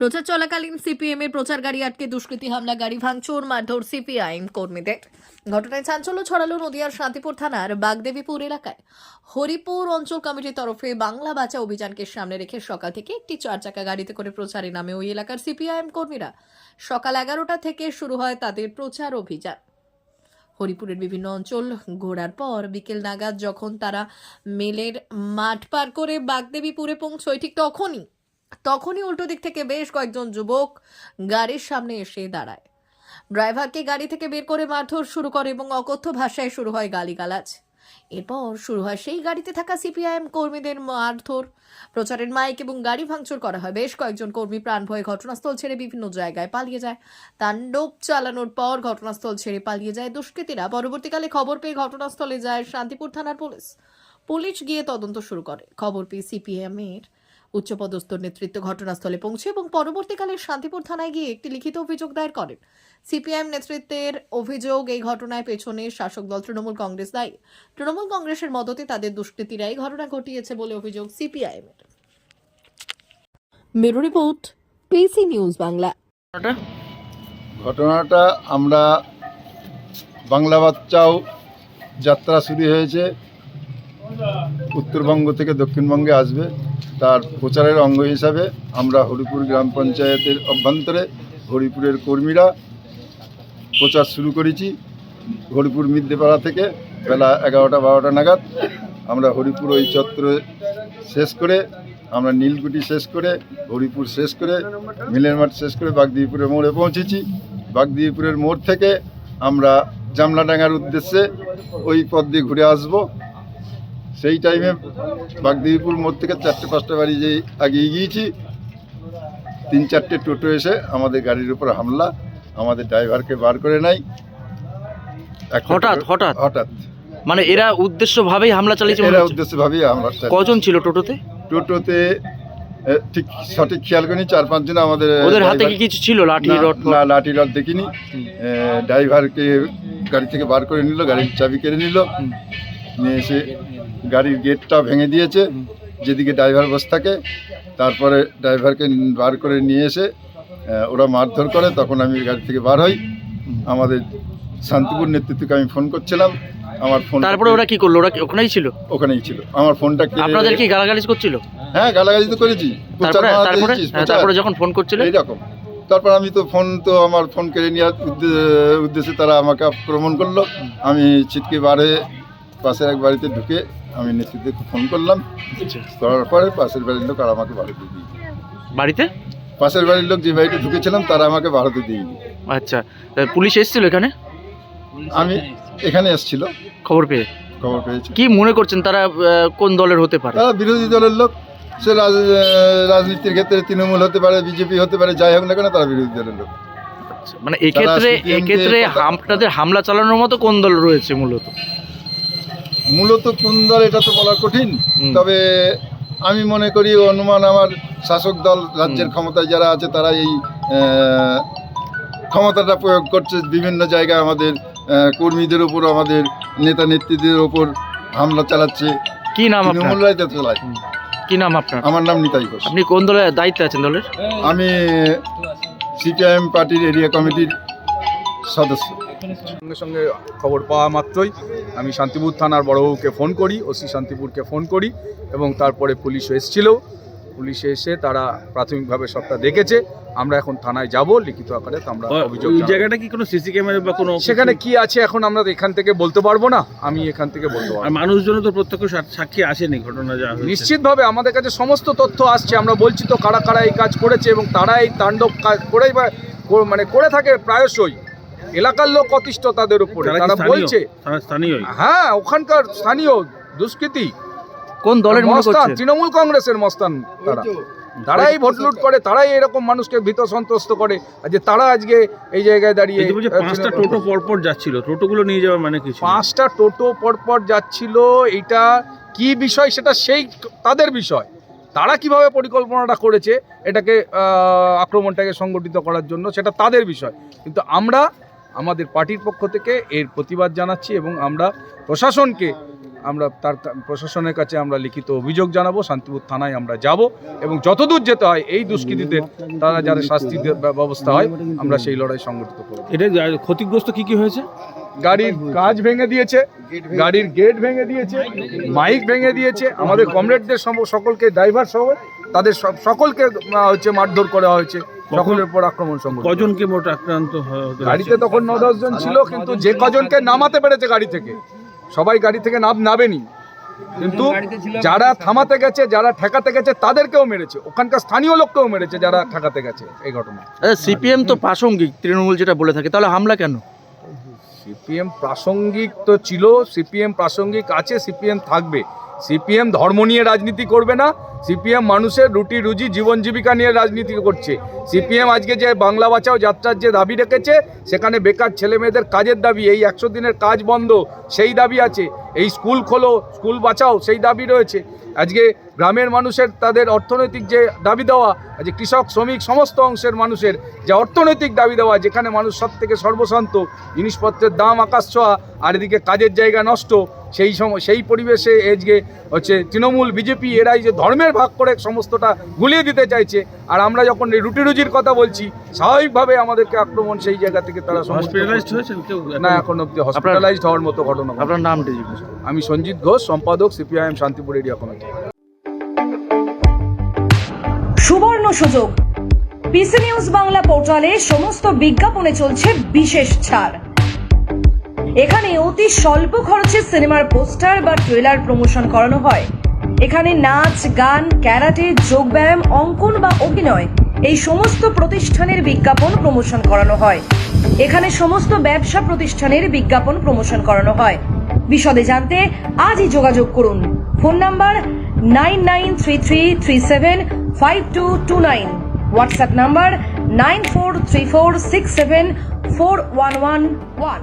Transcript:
প্রচার চলাকালীন সিপিএম এর প্রচার গাড়ি আটকে, দুষ্কৃতী হামলা, গাড়ি ভাঙচুর, মারধর সিপিআইএম কর্মীদের। ঘটনায় চাঞ্চল্য ছড়ালো নদিয়ার শান্তিপুর থানার বাগদেবীপুর এলাকায়। হরিপুর অঞ্চল কমিটির তরফে বাংলা বাঁচা অভিযানকে সামনে রেখে সকাল থেকে একটি চার চাকা গাড়িতে করে প্রচারে নামে ওই এলাকার সিপিআইএম কর্মীরা। সকাল এগারোটা থেকে শুরু হয় তাদের প্রচার অভিযান। হরিপুরের বিভিন্ন অঞ্চল ঘোরার পর বিকেল নাগাদ যখন তারা মেলের মাঠ পার করে বাগদেবীপুরে পৌঁছয়, ঠিক তখনই তখনই উল্টো দিক থেকে বেশ কয়েকজন যুবক গাড়ির সামনে এসে দাঁড়ায়। ড্রাইভারকে গাড়ি থেকে বের করে মারধর শুরু করে এবং অকথ্য ভাষায় শুরু হয় গালিগালাজ। এরপর শুরু হয় সেই গাড়িতে থাকা সিপিআইএম কর্মীদের মারধর। প্রচারের মাইক এবং গাড়ি ভাঙচুর করা হয়। বেশ কয়েকজন কর্মী প্রাণ ভয়ে ঘটনাস্থল ছেড়ে বিভিন্ন জায়গায় পালিয়ে যায়। তাণ্ডব চালানোর পর ঘটনাস্থল ছেড়ে পালিয়ে যায় দুষ্কৃতীরা। পরবর্তীকালে খবর পেয়ে ঘটনাস্থলে যায় শান্তিপুর থানার পুলিশ। পুলিশ গিয়ে তদন্ত শুরু করে। খবর পেয়ে সিপিএম এর উচ্চপদস্থ নেতৃত্ব ঘটনাস্থলে পৌঁছে এবং পরবর্তীকালে শান্তিপুর থানায় গিয়ে একটি লিখিত অভিযোগ দায়ের করেন। সিপিআইএম নেতৃত্বের অভিযোগ এই ঘটনায় পেছনে শাসক দল তৃণমূল কংগ্রেস দায়ী। তৃণমূল কংগ্রেসের মদতে তাদের দুষ্কৃতীরা এই ঘটনা ঘটিয়েছে বলে অভিযোগ সিপিআইএম এর। Bureau report PC news Bangla. ঘটনাটা? ঘটনাটা আমরা বাংলা বাচ্চাও যাত্রা শুরু হয়েছে। উত্তরবঙ্গ থেকে দক্ষিণবঙ্গে আসবে। তার প্রচারের অঙ্গ হিসাবে আমরা হরিপুর গ্রাম পঞ্চায়েতের অভ্যন্তরে হরিপুরের কর্মীরা প্রচার শুরু করেছি। হরিপুর মিদ্যেপাড়া থেকে বেলা এগারোটা বারোটা নাগাদ আমরা হরিপুর ওই চত্বরে শেষ করে, আমরা নীলকুটি শেষ করে, হরিপুর শেষ করে, মিলের মাঠ শেষ করে বাগদিপুরের মোড়ে পৌঁছেছি। বাগদিপুরের মোড় থেকে আমরা জামলাডাঙ্গার উদ্দেশ্যে ওই পথ দিয়ে ঘুরে আসব। সেই টাইমে বাগদেবীপুর মোড় থেকে চারটে পাঁচটা বাড়ি যে আগিয়ে গিয়েছি তিন চারটে টোটো এসে আমাদের গাড়ির উপর হামলা আমাদের ড্রাইভারকে বার করে নাই। হঠাৎ হঠাৎ? হঠাৎ। মানে এরা উদ্দেশ্য ভাবেই হামলা চালিয়েছে এরা হচ্ছে? উদ্দেশ্য ভাবি আমরা কজন ছিল টোটোতে? টোটোতে ঠিক সঠিক খেয়াল করিনি চার পাঁচজন আমাদের ওদের হাতে কি কিছু ছিল? লাঠি রড না লাঠি রড দেখিনি। ড্রাইভারকে গাড়ি থেকে বার করে নিল গাড়ির চাবি কেড়ে নিল। নিয়ে এসে গাড়ির গেটটা ভেঙে দিয়েছে যেদিকে ড্রাইভার বসে থাকে তারপরে ড্রাইভারকে বার করে নিয়ে এসে ওরা মারধর করে তখন আমি গাড়ি থেকে বার হই। আমাদের শান্তিপুর নেতৃত্বকে আমি ফোন করছিলাম আমার ফোন তারপরে ওরা কি করল? ওরা ওখানেই ছিল? ওখানেই ছিল। আমার ফোনটা আপনাদের কি গালাগালিজ করছিল? হ্যাঁ গালাগালি তো করেছি। তারপরে যখন ফোন করছিল? এইরকম। তারপর আমি তো ফোন তো আমার ফোন কেড়ে নেওয়ার উদ্দেশ্যে তারা আমাকে আক্রমণ করল। আমি ছিটকে বারে পাশের এক বাড়িতে ঢুকে আমি নেতৃত্বকে ফোন করলাম। করার পরে পাশের বাড়ির লোক আর আমাকে ভারতে দিই বাড়িতে? পাশের বাড়ির লোক যে বাড়িতে ঢুকেছিলাম তারা আমাকে ভারতে দিইনি আচ্ছা পুলিশ এসেছিল এখানে? আমি এখানে এসেছিল। খবর পেয়ে? খবর পেয়েছি। কি মনে করছেন তারা কোন দলের হতে পারে? তারা বিরোধী দলের লোক। সে রাজনীতির ক্ষেত্রে তৃণমূল হতে পারে বিজেপি হতে পারে যাই হোক না কেন তারা বিরোধী দলের লোক। আচ্ছা, মানে এক্ষেত্রে এক্ষেত্রে আপনাদের হামলা চালানোর মতো কোন দল রয়েছে মূলত? মূলত কোন দল এটা তো বলা কঠিন। তবে আমি মনে করি অনুমান আমার শাসক দল রাজ্যের ক্ষমতায় যারা আছে তারা এই ক্ষমতাটা প্রয়োগ করছে। বিভিন্ন জায়গায় আমাদের কর্মীদের উপর আমাদের নেতা নেত্রীদের উপর হামলা চালাচ্ছে। কি নাম আপনার? তৃণমূলরাই তো চালায় কি নাম আপনার? আমার নাম নিতাই ঘোষ। আপনি কোন দলের দায়িত্বে আছেন দলের? আমি সিপিআইএম পার্টির এরিয়া কমিটির সদস্য। সঙ্গে সঙ্গে খবর পাওয়া মাত্রই আমি শান্তিপুর থানার বড়বাবুকে ফোন করি ওসি শান্তিপুরকে ফোন করি এবং তারপরে পুলিশ এসেছিল। পুলিশ এসে তারা প্রাথমিকভাবে সবটা দেখেছে। আমরা এখন থানায় যাব লিখিত আকারে আমরা অভিযোগ জায়গাটা কি কোনো সিসি ক্যামেরা বা কোনো সেখানে কি আছে এখন আমরা এখান থেকে বলতে পারব না আমি এখান থেকে বলতে পারব মানুষজন তো প্রত্যক্ষ সাক্ষী আসেনি ঘটনা যা নিশ্চিতভাবে আমাদের কাছে সমস্ত তথ্য আসছে আমরা বলছি তো কারা কারা এই কাজ করেছে এবং তারা এই তাণ্ডব কাজ করেই বা কো- মানে করে থাকে প্রায়শই। এলাকার লোক অতিষ্ঠ তাদের উপরে। তারা? বলছে হ্যাঁ ওখানকার স্থানীয় দুষ্কৃতি। কোন দলের মস্তান তৃণমূল কংগ্রেসের মস্তান তারা। তারাই ভোট লুট করে তারাই এরকম মানুষকে ভীত সন্ত্রস্ত করে যে তারা আজকে এই জায়গায় দাঁড়িয়ে পাঁচটা টোটো পরপর যাচ্ছিল টোটোগুলো নিয়ে যাওয়ার মানে কিছু পাঁচটা টোটো পরপর যাচ্ছিল এইটা কি বিষয় সেটা সেই তাদের বিষয়। তারা কীভাবে পরিকল্পনাটা করেছে এটাকে আহ, আক্রমণটাকে সংগঠিত করার জন্য সেটা তাদের বিষয়। কিন্তু আমরা আমাদের পার্টির পক্ষ থেকে এর প্রতিবাদ জানাচ্ছি এবং আমরা প্রশাসনকে আমরা তার প্রশাসনের কাছে আমরা লিখিত অভিযোগ জানাব শান্তিপুর থানায় আমরা যাব এবং যতদূর যেতে হয় এই দুষ্কৃতীদের তারা যারা শাস্তি ব্যবস্থা হয় আমরা সেই লড়াই সংগঠিত করব। এটা ক্ষতিগ্রস্ত কি কি হয়েছে? গাড়ির কাজ ভেঙে দিয়েছে গাড়ির গেট ভেঙে দিয়েছে মাইক ভেঙে দিয়েছে আমাদের কমরেডদের সকলকে ড্রাইভার সহ তাদের সব সকলকে হচ্ছে মারধর করা হয়েছে। সকলের উপর আক্রমণ সংগঠিত কজনকে মোট আক্রান্ত গাড়িতে তখন ন দশ জন ছিল কিন্তু যে কজনকে নামাতে পেরেছে গাড়ি থেকে সবাই গাড়ি থেকে নাম নাবেনি কিন্তু যারা থামাতে গেছে যারা ঠেকাতে গেছে তাদেরকেও মেরেছে। ওখানকার স্থানীয় লোককেও মেরেছে যারা ঠেকাতে গেছে এই ঘটনা সিপিএম তো প্রাসঙ্গিক তৃণমূল যেটা বলে থাকে তাহলে হামলা কেন? সিপিএম প্রাসঙ্গিক তো ছিল সিপিএম প্রাসঙ্গিক আছে সিপিএম থাকবে। সিপিএম ধর্ম নিয়ে রাজনীতি করবে না, সিপিএম মানুষের রুটি রুজি জীবন জীবিকা নিয়ে রাজনীতি করছে। সিপিএম আজকে যে বাংলা বাঁচাও যাত্রার যে দাবি রেখেছে, সেখানে বেকার ছেলে মেয়েদের কাজের দাবি, এই একশো দিনের কাজ বন্ধ, সেই দাবি আছে। এই স্কুল খোলো, স্কুল বাঁচাও, সেই দাবি রয়েছে। আজকে গ্রামের মানুষের তাদের অর্থনৈতিক যে দাবি দেওয়া যে কৃষক, শ্রমিক, সমস্ত অংশের মানুষের যে অর্থনৈতিক দাবি দেওয়া, যেখানে মানুষ সব থেকে সর্বশান্ত, জিনিসপত্রের দাম আকাশ ছোঁয়া, আর এদিকে কাজের জায়গা নষ্ট সেই সময় সেই পরিবেশে আজকে হচ্ছে তৃণমূল বিজেপি এরাই যে ধর্মের ভাগ করে সমস্তটা গুলিয়ে দিতে চাইছে। আর আমরা যখন এই রুটি রুজির কথা বলছি স্বাভাবিকভাবে আমাদেরকে আক্রমণ সেই জায়গা থেকে তারা হসপিটালাইজড হয়েছেন কেউ? না এখন অব্দি হসপিটালাইজড হওয়ার মতো ঘটনা আপনার নামটি আমি সঞ্জিত ঘোষ সম্পাদক সিপিআইএম শান্তিপুর এরিয়া কমিটি। সুবর্ণ সুযোগ। পিসি নিউজ বাংলা পোর্টালে সমস্ত বিজ্ঞাপনে চলছে বিশেষ ছাড়। এখানে অতি স্বল্প খরচে সিনেমার পোস্টার বা ট্রেলার প্রমোশন করানো হয়। এখানে নাচ, গান, ক্যারাটে, যোগব্যায়াম, অঙ্কন বা অভিনয় এই সমস্ত প্রতিষ্ঠানের বিজ্ঞাপন প্রমোশন করানো হয়। এখানে সমস্ত ব্যবসা প্রতিষ্ঠানের বিজ্ঞাপন প্রমোশন করানো হয়। বিশদে জানতে আজই যোগাযোগ করুন। Phone number nine nine three three three seven five two two nine. WhatsApp number nine four three four six seven four one one one.